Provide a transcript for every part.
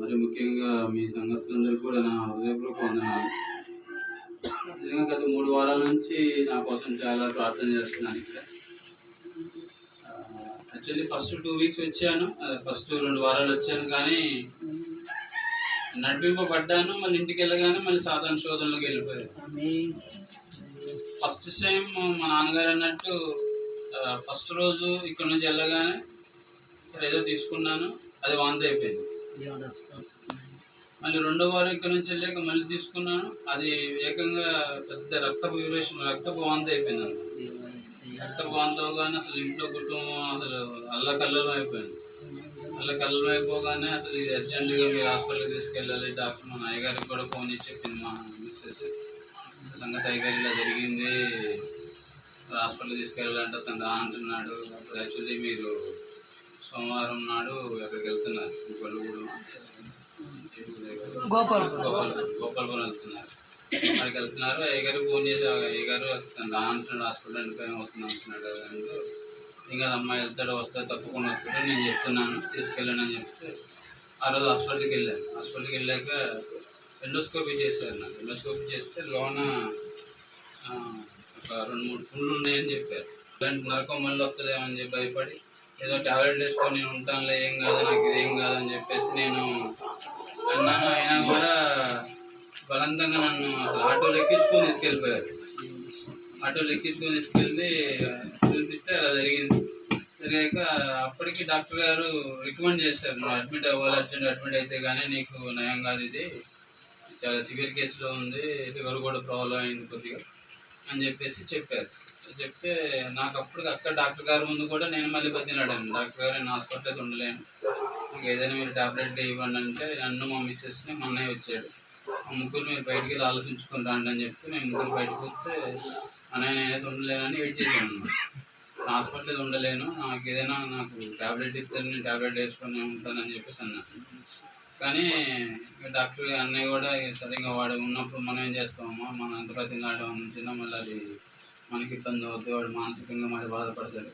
మరి ముఖ్యంగా మీ సంఘస్థులందరూ కూడా నా హృదయపూర్వక వందనాలు. నిజంగా గత మూడు వారాల నుంచి నా కోసం చాలా ప్రార్థన చేస్తున్నాను ఇక్కడ. యాక్చువల్లీ ఫస్ట్ టూ వీక్స్ వచ్చాను. ఫస్ట్ రెండు వారాలు వచ్చాను కానీ నడిపింపబడ్డాను మళ్ళీ ఇంటికి వెళ్ళగానే మళ్ళీ సాధారణ శోధనలోకి వెళ్ళిపోయాను. ఫస్ట్ టైం మా నాన్నగారు అన్నట్టు ఫస్ట్ రోజు ఇక్కడ నుంచి వెళ్ళగానే ఏదో తీసుకున్నాను అది వాంతి అయిపోయింది. మళ్ళీ రెండో వారం నుంచి వెళ్ళాక మళ్ళీ తీసుకున్నాను. అది ఏకంగా పెద్ద రక్త విరేషన్ రక్త వాంతి అయిపోయింది రక్త రక్తపు వాంతి అసలు ఇంట్లో కుటుంబం అసలు అల్లకల్లలో అయిపోయింది. అల్లకల్లలో అయిపోగానే అసలు ఇది అర్జెంటుగా మీరు హాస్పిటల్కి తీసుకెళ్ళాలి డాక్టర్ మా అయ్యగారికి కూడా ఫోన్ ఇచ్చి చెప్పింది మా మిస్సెస్. సంగతి అయ్యగారు ఇలా జరిగింది. హాస్పిటల్ తీసుకెళ్ళాలంటే తను రా అంటున్నాడు. అప్పుడు యాక్చువల్లీ మీరు సోమవారం నాడు ఎక్కడికి వెళ్తున్నారు. గొల్లగూడెం గోపాల్ గోపాల్ గోపాలపురం వెళ్తున్నారు. అక్కడికి వెళ్తున్నారు. అయ్యగారు ఫోన్ చేసి అయ్యగారు తను రా అంటున్నాడు హాస్పిటల్ ఎండిపోయి అవుతుంది అంటున్నాడు కదా అంటే ఇంకా అమ్మాయి వెళ్తాడు వస్తాడు తప్పకుండా వస్తాడు నేను చెప్తున్నాను తీసుకెళ్ళాను అని చెప్తే ఆ రోజు హాస్పిటల్కి వెళ్ళాను. హాస్పిటల్కి వెళ్ళాక ఎండోస్కోపీ చేశారు నాకు. ఎండోస్కోపీ చేస్తే లోన ఒక రెండు మూడు పుండ్లు ఉన్నాయని చెప్పారు. ఇలాంటి నరకం మళ్ళీ వస్తుందేమో అని చెప్పి భయపడి ఏదో టాబ్లెట్ వేసుకొని నేను ఉంటానులే ఏం కాదు నాకు ఇది ఏం కాదు అని చెప్పేసి నేను అన్నాను. అయినా కూడా బలవంతంగా నన్ను అసలు ఎక్కించుకొని తీసుకెళ్ళిపోయారు. ఆటోలో ఎక్కించుకొని తీసుకెళ్ళి చూపిస్తే అలా జరిగింది. జరిగాక అప్పటికి డాక్టర్ గారు రికమెండ్ చేశారు నువ్వు అడ్మిట్ అవ్వాలి అర్జెంట్ అడ్మిట్ అయితే కానీ నీకు నయం కాదు ఇది. చాలా సివియర్ కేసులో ఉంది లివర్ కూడా ప్రాబ్లం అయింది కొద్దిగా అని చెప్పేసి చెప్పారు. చెప్తే నాకు అప్పుడు అక్కడ డాక్టర్ గారి ముందు కూడా నేను మళ్ళీ బతిలాడాను డాక్టర్ గారు నేను హాస్పిటల్ అయితే ఉండలేను. నాకు ఏదైనా మీరు టాబ్లెట్ ఇవ్వండి అంటే నన్ను మా మిస్సెస్ని మా అన్నయ్య వచ్చాడు. ఆ ముగ్గురు మీరు బయటికి వెళ్ళి ఆలోచించుకుని రండి అని చెప్తే మేము ముగ్గురు బయటకు వస్తే అన్నయ్య నేనైతే ఉండలేనని వెయిట్ చేశాను. హాస్పిటల్ ఉండలేను. నాకు ఏదైనా నాకు టాబ్లెట్ ఇస్తే నేను టాబ్లెట్ వేసుకొని ఉంటానని చెప్పేసి అన్నాను కానీ డాక్టర్ అన్నయ్య కూడా సరిగ్గా వాడు ఉన్నప్పుడు మనం ఏం చేస్తామమ్మా? మనం ఎంత బతిలాడడం చిన్న మళ్ళీ అది మనకి ఇబ్బంది అవుతుంది వాడు మానసికంగా మరి బాధపడతాడు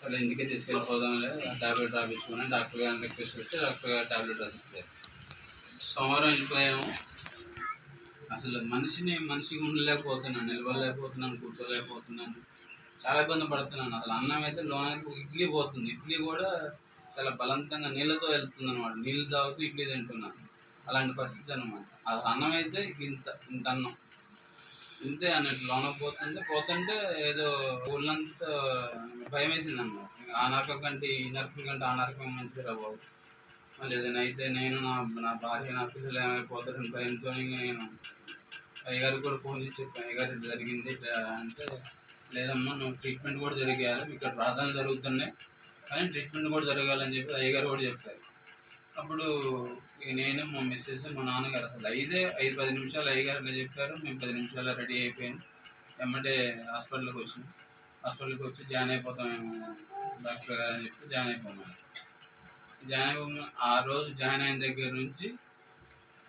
సరే ఇంటికే తీసుకెళ్ళిపోదాంలే టాబ్లెట్ రాపించుకుని డాక్టర్ గారిని రిక్వెస్ట్ చేస్తే డాక్టర్ గారు టాబ్లెట్ రాసిచ్చారు సోమవారం వెళ్ళిపోయాము. అసలు మనిషిని మనిషిగా ఉండలేకపోతున్నాను నిలబడలేకపోతున్నాను కూర్చోలేకపోతున్నాను. చాలా ఇబ్బంది పడుతున్నాను. అసలు అన్నం అయితే లోనకి ఇడ్లీ పోతుంది. ఇడ్లీ కూడా చాలా బలవంతంగా నీళ్ళతో వెళ్తుంది అనమాట నీళ్ళు తాగుతూ ఇడ్లీ తింటున్నాను. అలాంటి పరిస్థితి అనమాట అసలు అన్నం అయితే ఇంత ఇంత అన్నం. ఇంతే అన్నట్టు లోనకి పోతుంటే పోతుంటే ఏదో ఒళ్ళంతా భయం వేసింది అన్నమాట. ఆ నరకం కంటే ఈ నరకం కంటే ఆ నరకం మంచిది రా బాబు. మళ్ళీ ఏదైనా అయితే నేను నా నా భార్య నా పిల్లలు ఏమైపోతారని భయంతో ఇంకా నేను అయ్యగారికి కూడా ఫోన్ చేసి చెప్పాను. అయ్యగారు ఇట్లా జరిగింది ఇట్లా అంటే లేదమ్మా నువ్వు ట్రీట్మెంట్ కూడా జరిగేయాలి ఇక్కడ ప్రార్థనలు జరుగుతున్నాయి కానీ ట్రీట్మెంట్ కూడా జరగాలని చెప్పి అయ్యగారు కూడా చెప్పారు. అప్పుడు నేను మా మిస్సెస్ మా నాన్నగారు అసలు ఐదే ఐదు పది నిమిషాలు అయ్యగారు అట్లా చెప్పారు. మేము పది నిమిషాలు రెడీ అయిపోయాను వెంబడే హాస్పిటల్కి వచ్చాం హాస్పిటల్కి వచ్చి జాయిన్ అయిపోతాం మేము డాక్టర్ గారు అని చెప్పి జాయిన్ అయిపోయాము జాయిన్ అయిపో ఆ రోజు జాయిన్ అయిన దగ్గర నుంచి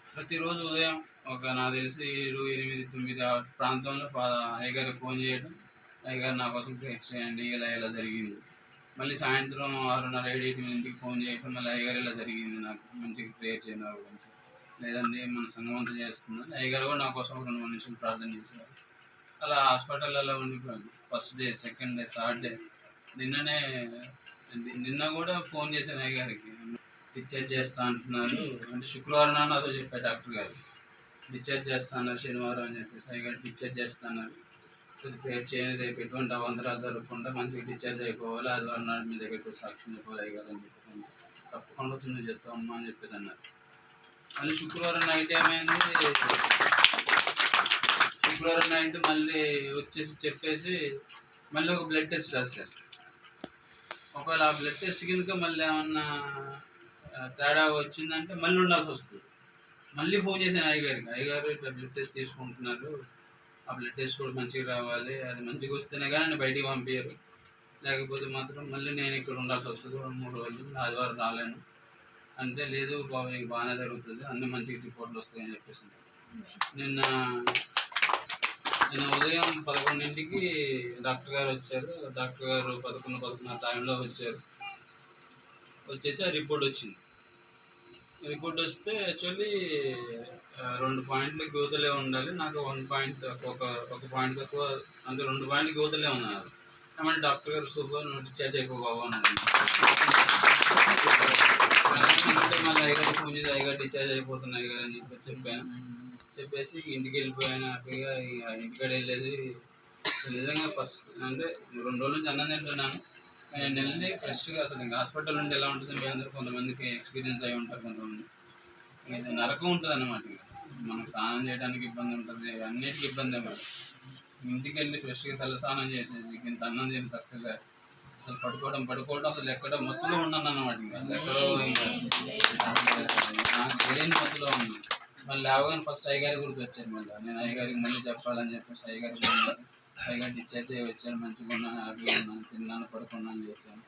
ప్రతిరోజు ఉదయం ఒక నాకు తెలిసి ఏడు ఎనిమిది తొమ్మిది ఆ ప్రాంతంలో అయ్యగారికి ఫోన్ చేయడం. అయ్యగారు నా కోసం ప్రేర్ చేయండి ఇలా ఇలా జరిగింది. మళ్ళీ సాయంత్రం ఆరున్నర ఏడు ఇంటికి ఫోన్ చేయటం మళ్ళీ అయ్యగారు ఇలా జరిగింది నాకు మంచిగా ప్రేయర్ చేయండి నా గురించి లేదండి మన సంఘం అంతా చేస్తున్నాను అయ్యగారు కూడా నా కోసం రెండు మూడు నిమిషాలు ప్రార్థన చేశారు. అలా హాస్పిటల్లో ఉండిపోయాను. First day second day third day. నిన్ననే నిన్న కూడా ఫోన్ చేశాను అయ్యగారికి. డిశ్చార్జ్ చేస్తా అంటున్నారు. అంటే శుక్రవారం నాన్న అదో చెప్పారు డాక్టర్ గారు. డిశ్చార్జ్ చేస్తా అన్నారు శనివారం అని చెప్పేసి అయ్యగారు డిశ్చార్జ్ చేస్తా అన్నారు. కొద్ది చేయండి రేపు ఎటువంటి అవంతరాలు జరగకుండా మంచిగా టీచర్ అయిపోవాలి అది అన్నాడు మీ దగ్గర సాక్ష్యం చెప్పాలి అయ్యగారు అని చెప్పేసి తప్పకుండా వచ్చి నువ్వు చెప్తావమ్మా అని చెప్పేది అన్నారు. మళ్ళీ శుక్రవారం నైట్ ఏమైంది? శుక్రవారం నైట్ మళ్ళీ వచ్చేసి చెప్పేసి మళ్ళీ ఒక బ్లడ్ టెస్ట్ రాశారు. ఒకవేళ ఆ బ్లడ్ టెస్ట్ కనుక మళ్ళీ ఏమన్నా తేడా వచ్చిందంటే మళ్ళీ ఉండాల్సి వస్తుంది. మళ్ళీ ఫోన్ చేశాను అయ్యగారికి. అయ్యగారు ఇట్లా బ్లడ్ టెస్ట్ తీసుకుంటున్నారు. ఆ బ్లడ్ టెస్ట్ కూడా మంచిగా రావాలి. అది మంచిగా వస్తేనే కానీ బయటికి పంపించరు లేకపోతే మాత్రం మళ్ళీ నేను ఇక్కడ ఉండాల్సి వస్తుంది రెండు మూడు రోజులు ఆదివారం రాలేను. అంటే లేదు బాబు నీకు బాగానే జరుగుతుంది. అన్ని మంచిగా రిపోర్ట్లు వస్తాయని చెప్పేసి నిన్న నిన్న ఉదయం పదకొండింటికి డాక్టర్ గారు వచ్చారు. డాక్టర్ గారు పదకొండు పదకొండు టైంలో వచ్చారు. వచ్చేసి ఆ రిపోర్ట్ వచ్చింది. రిపోర్ట్ వస్తే యాక్చువల్లీ రెండు పాయింట్లు గోతలే ఉండాలి. నాకు వన్ పాయింట్ ఒక ఒక పాయింట్ తక్కువ అంటే రెండు పాయింట్లు గోతలే ఉన్నారు. ఏమంటే డాక్టర్ గారు సూపర్ నువ్వు డిశ్చార్జ్ అయిపో బాబు అంటే మళ్ళీ అయ్యగారు ఫోన్ చేసి అయ్యగారు డిశ్చార్జ్ అయిపోతున్నాయి కదా అని చెప్పి చెప్పాను. చెప్పేసి ఇంటికి వెళ్ళిపోయాను హ్యాపీగా ఇక ఇంటికాడ వెళ్ళేసి నిజంగా ఫస్ట్ అంటే రెండు రోజుల నుంచి అన్నం తింటున్నాను. నేను వెళ్ళి ఫ్రెష్గా అసలు ఇంకా హాస్పిటల్ నుండి ఎలా ఉంటుంది మీ అందరూ కొంతమందికి ఎక్స్పీరియన్స్ అయి ఉంటారు కొంతమంది. నరకం ఉంటుంది అన్నమాట మనకు స్నానం చేయడానికి ఇబ్బంది ఉంటుంది. అన్నిటికీ ఇబ్బంది మేడం ఇంటికి వెళ్ళి ఫ్రెష్గా తల స్నానం చేసేసి ఇంత అన్నం తిని చక్కగా అసలు పడుకోవడం పడుకోవడం అసలు ఎక్కడో మత్తులో ఉన్నాను అన్నమాట ఇంకా ఎక్కడో ఇంకా తెలియని మత్తులో ఉన్నాను. మళ్ళీ లేవగానే ఫస్ట్ అయ్యగారి గురించి వచ్చాను మళ్ళీ. నేను అయ్యగారికి మళ్ళీ చెప్పాలని చెప్పేసి అయ్యగారికి అయ్యగారు డిశ్చార్జ్ అయ్యి వచ్చాను మంచిగా ఉన్నాను హ్యాపీగా ఉన్నాను తిన్నాను పడుకున్నాను అని చెప్పాను.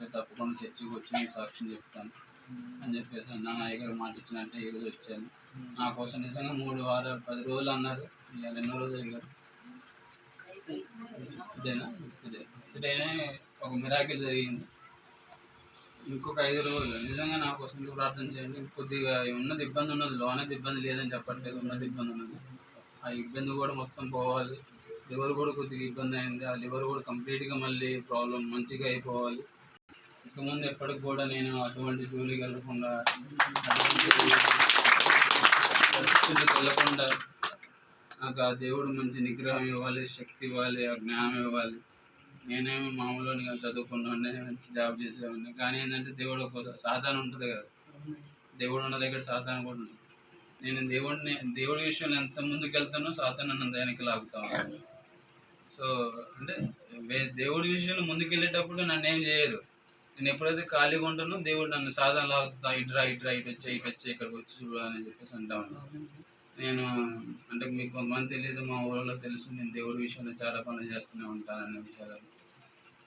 రేపు తప్పకుండా చర్చికి వచ్చి నేను సాక్ష్యం చెప్తాను. అని చెప్పేసి నా అయ్యగారు మాట ఇచ్చినట్టే ఈరోజు వచ్చాను. నా కోసం నిజంగా మూడు వారాలు పది రోజులు అన్నారు. ఇవాళ ఎన్నో రోజులు అయ్యారు ఇదేనా ఇదే ఇదేనే ఒక మిరాకిల్ జరిగింది. ఇంకొక ఐదు రోజులు. నిజంగా నా కోసం ప్రార్థన చేయండి. కొద్దిగా ఉన్నది ఇబ్బంది ఉన్నది. లోనేది ఇబ్బంది లేదని చెప్పట్లేదు. ఉన్నది ఇబ్బంది ఉన్నది. ఆ ఇబ్బంది కూడా మొత్తం పోవాలి. లివర్ కూడా కొద్దిగా ఇబ్బంది అయింది. ఆ లివర్ కూడా కంప్లీట్గా మళ్ళీ ప్రాబ్లం మంచిగా అయిపోవాలి. ఇంతకుముందు ముందు ఎప్పటికి కూడా నేను అటువంటి జోలికి వెళ్ళకుండా అటువంటి పరిస్థితులకు వెళ్ళకుండా నాకు ఆ దేవుడు మంచి నిగ్రహం ఇవ్వాలి శక్తి ఇవ్వాలి ఆ జ్ఞానం ఇవ్వాలి. నేనేమి మామూలుగా చదువుకున్నాను జాబ్ చేసేవాడిని. కానీ ఏంటంటే దేవుడు ఒక సాధారణ ఉంటుంది కదా. దేవుడు ఉన్న దగ్గర సాధారణ కూడా ఉంటుంది. నేను దేవుడిని దేవుడి విషయంలో ఎంత ముందుకు వెళ్తానో సాధన నన్ను దానికి లాగుతా ఉంటాను సో అంటే దేవుడి విషయంలో ముందుకు వెళ్ళేటప్పుడు నన్ను ఏం చేయదు. నేను ఎప్పుడైతే ఖాళీగా ఉంటానో దేవుడు నన్ను సాధన లాగుతా ఇట్రా ఇట్రా ఇటు వచ్చి ఇటు వచ్చి ఇక్కడికి వచ్చి చూడాలని చెప్పేసి అంటా ఉన్నాను నేను అంటే మీకు కొంతమంది తెలియదు మా ఊళ్ళో తెలుసు నేను దేవుడి విషయంలో చాలా పనులు చేస్తూనే ఉంటాను అనే విషయాలు.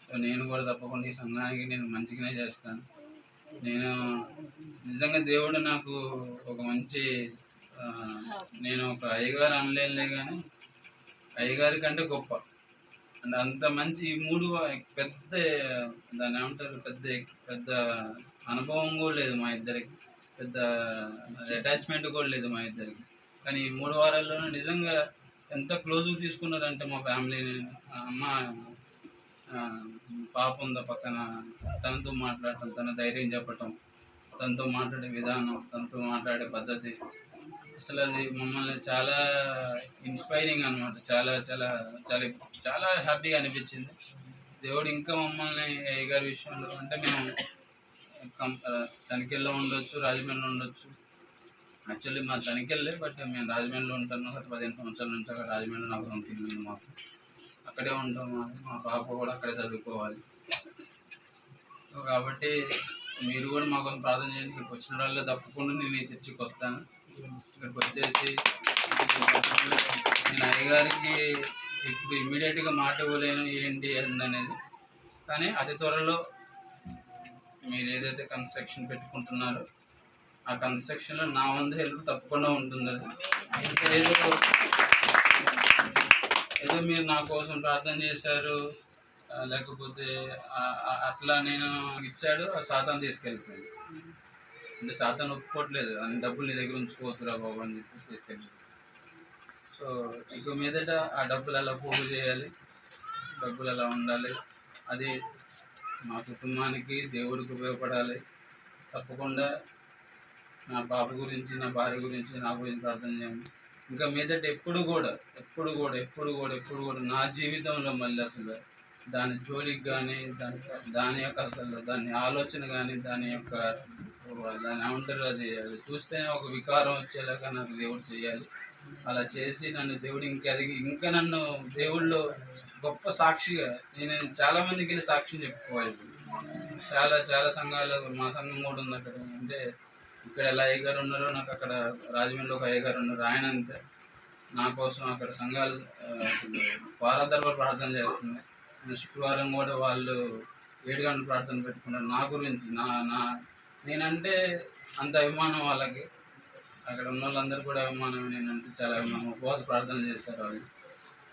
సో నేను కూడా తప్పకుండా ఈ సంఘానికి నేను మంచిగానే చేస్తాను. నేను నిజంగా దేవుడు నాకు ఒక మంచి నేను ఒక అయ్యగారు అనలేనులే కానీ అయ్యగారి కంటే గొప్ప. అంటే అంత మంచి ఈ మూడు పెద్ద దాన్ని ఏమంటారు? పెద్ద పెద్ద అనుభవం కూడా లేదు మా ఇద్దరికి. పెద్ద అటాచ్మెంట్ కూడా లేదు మా ఇద్దరికి. కానీ ఈ మూడు వారాల్లోనే నిజంగా ఎంత క్లోజ్గా తీసుకున్నారంటే మా ఫ్యామిలీని అమ్మ పాప ఉందా పక్కన తనతో మాట్లాడటం తన ధైర్యం చెప్పటం తనతో మాట్లాడే విధానం తనతో మాట్లాడే పద్ధతి అసలు అది మమ్మల్ని చాలా ఇన్స్పైరింగ్ అనమాట చాలా చాలా చాలా చాలా హ్యాపీగా అనిపించింది. దేవుడు ఇంకా మమ్మల్ని ఏగారి విషయంలో అంటే మేము తనికెళ్ళలో ఉండొచ్చు రాజమండ్రిలో ఉండొచ్చు. యాక్చువల్లీ మా తనికెళ్ళే బట్ మేము రాజమండ్రిలో ఉంటాను గత పదిహేను సంవత్సరాల నుంచి అక్కడ రాజమండ్రిలో నాకు ఉంటుంది మాకు. అక్కడే ఉంటాం మా- పాప కూడా అక్కడే చదువుకోవాలి. కాబట్టి మీరు కూడా మా ప్రార్థన చేయండి. ఇక్కడికి వచ్చిన వాళ్ళు తప్పకుండా నేను ఈ చర్చికి వస్తాను. ఇక్కడికి వచ్చేసి నేను అయ్యగారికి ఇప్పుడు ఇమ్మీడియట్గా మాట ఇవ్వలేను ఏంటి అనేది కానీ అతి త్వరలో మీరు ఏదైతే కన్స్ట్రక్షన్ పెట్టుకుంటున్నారో ఆ కన్స్ట్రక్షన్లో నా వంతు హెల్ప్ తప్పకుండా ఉంటుంది అది ఏదో ఏదో మీరు నా కోసం ప్రార్థన చేశారు లేకపోతే అట్లా నేను ఇచ్చాడు ఆ శాతం తీసుకెళ్ళిపోయింది. అంటే సాతాన్ ఒప్పుకోవట్లేదు. అన్ని డబ్బులు నీ దగ్గర ఉంచుకోవద్దురా బాబు అని చెప్పేసి తీసుకెళ్ళి సో ఇక మీదట ఆ డబ్బులు ఎలా పోగు చేయాలి. డబ్బులు ఎలా ఉండాలి. అది మా కుటుంబానికి దేవుడికి ఉపయోగపడాలి. తప్పకుండా నా పాప గురించి నా భార్య గురించి నా గురించి ప్రార్థన చేయండి. ఇంకా మీదట ఎప్పుడు కూడా ఎప్పుడు కూడా ఎప్పుడు కూడా ఎప్పుడు కూడా నా జీవితంలో మళ్ళీ అసలు దాని జోలికి కానీ దాని దాని యొక్క అసలు దాని ఆలోచన కానీ దాని యొక్క దాని ఏమంటారు? అది అది చూస్తే ఒక వికారం వచ్చేలాగా నాకు దేవుడు చేయాలి. అలా చేసి నన్ను దేవుడు ఇంకా ఎదిగి ఇంకా నన్ను దేవుళ్ళు గొప్ప సాక్షిగా నేను చాలా మందికి వెళ్ళి సాక్ష్యం చెప్పుకోవాలి. చాలా చాలా సంఘాలు మా సంఘం కూడా ఉంది అక్కడ అంటే ఇక్కడ ఎలా అయ్యగారు ఉన్నారో నాకు అక్కడ రాజమండ్రిలో ఒక అయ్యగారు ఉన్నారు. ఆయన అంతే. నా కోసం అక్కడ సంఘాలు ఆ, వారాధర్వ ప్రార్థన చేస్తుంది. శుక్రవారం కూడా వాళ్ళు ఏడు గంటల ప్రార్థన పెట్టుకున్నారు. నా గురించి నా నా నేనంటే అంత అభిమానం వాళ్ళకి. అక్కడ ఉన్న వాళ్ళందరూ కూడా అభిమానం నేనంటే చాలా అభిమానం. ఉపవాస ప్రార్థన చేస్తారు వాళ్ళు.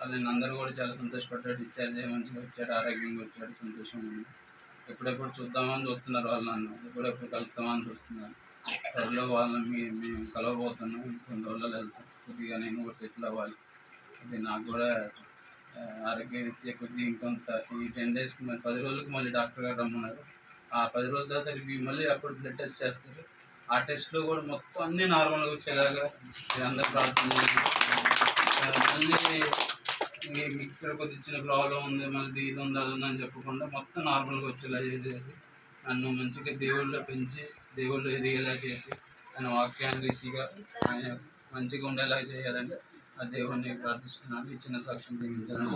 వాళ్ళు నేను అందరూ కూడా చాలా సంతోషపడ్డాడు ఇచ్చారు మంచిగా వచ్చాడు ఆరోగ్యంగా వచ్చాడు సంతోషంగా ఉంది. ఎప్పుడెప్పుడు చూద్దామని చూస్తున్నారు వాళ్ళు నన్ను. ఎప్పుడెప్పుడు కలుపుతామని చూస్తున్నారు. త్వరలో వాళ్ళని మీ- మేము కలవబోతున్నాం. కొన్ని రోజుల్లో వెళ్తాం. కొద్దిగా నేను కూడా సెటిల్ అవ్వాలి. అది నాకు కూడా ఆ, ఆరోగ్యరీత్యా కొద్దిగా ఇంకొంత ఈ టెన్ డేస్కి మరి పది రోజులకు మళ్ళీ డాక్టర్ గారు రమ్మన్నారు. ఆ పది రోజుల తర్వాత రివ్యూ మళ్ళీ అప్పుడు బ్లడ్ టెస్ట్ చేస్తారు. ఆ టెస్ట్లో కూడా మొత్తం అన్నీ నార్మల్గా వచ్చేలాగా అందరూ ప్రార్థన మళ్ళీ ఇక్కడ కొద్దిగా చిన్న ప్రాబ్లం ఉంది మళ్ళీ ఇది ఉంది అది ఉందని చెప్పకుండా మొత్తం నార్మల్గా వచ్చేలా చేసి నన్ను మంచిగా దేవుళ్ళు పెంచి దేవుళ్ళు ఎదిగేలా చేసి ఆయన వాక్యాన్ని రిషిగా ఆయన మంచిగా ఉండేలా చేయాలని ఆ దేవుణ్ణి ప్రార్థిస్తున్నాను. ఈ చిన్న సాక్ష్యం దీవించాలని.